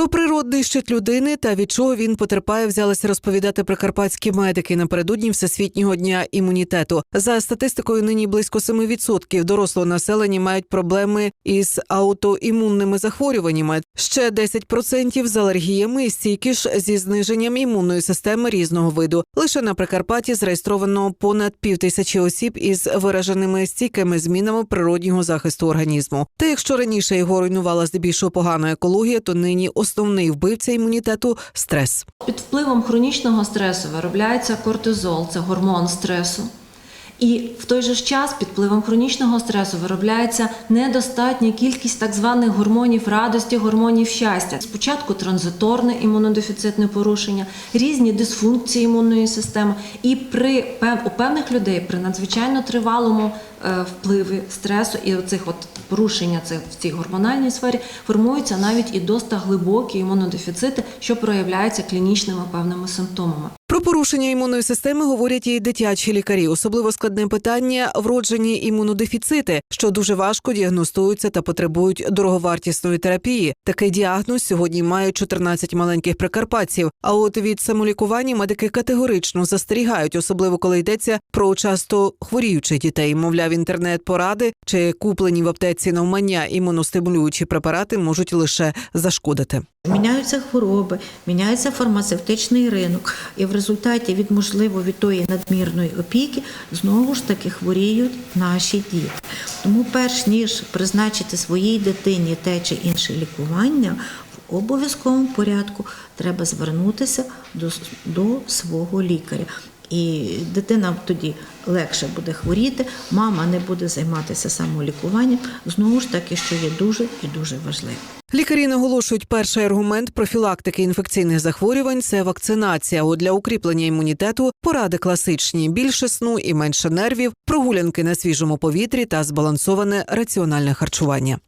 Про природний щит людини та від чого він потерпає, взялися розповідати прикарпатські медики напередодні всесвітнього дня імунітету. За статистикою, нині близько 7% дорослого населення мають проблеми із аутоімунними захворюваннями. Ще 10% з алергіями і стільки ж зі зниженням імунної системи різного виду. Лише на Прикарпатті зареєстровано понад півтисячі осіб із вираженими стійкими змінами природнього захисту організму. Та якщо раніше його руйнувала здебільшого погана екологія, то нині основний вбивця імунітету стрес. Під впливом хронічного стресу виробляється кортизол, це гормон стресу. І в той же ж час під впливом хронічного стресу виробляється недостатня кількість так званих гормонів радості, гормонів щастя. Спочатку транзиторне імунодефіцитне порушення, різні дисфункції імунної системи. І при у певних людей при надзвичайно тривалому е, впливі стресу і оцих от порушення цих в цій гормональній сфері формуються навіть і доста глибокі імунодефіцити, що проявляються клінічними певними симптомами. Про порушення імунної системи говорять і дитячі лікарі. Особливо складне питання вроджені імунодефіцити, що дуже важко діагностуються та потребують дороговартісної терапії. Такий діагноз сьогодні мають 14 маленьких прикарпатців. А от від самолікування медики категорично застерігають, особливо коли йдеться про часто хворіючих дітей. Мовляв, інтернет-поради чи куплені в аптеці навмання імуностимулюючі препарати можуть лише зашкодити. Міняються хвороби, міняється фармацевтичний ринок, і в результаті від можливо від тої надмірної опіки знову ж таки хворіють наші діти. Тому, перш ніж призначити своїй дитині те чи інше лікування, в обов'язковому порядку треба звернутися до, до свого лікаря. І дитина тоді легше буде хворіти, мама не буде займатися самолікуванням. Знову ж таки, що є дуже і дуже важливо. Лікарі наголошують, перший аргумент профілактики інфекційних захворювань це вакцинація. От для укріплення імунітету поради класичні: більше сну і менше нервів, прогулянки на свіжому повітрі та збалансоване раціональне харчування.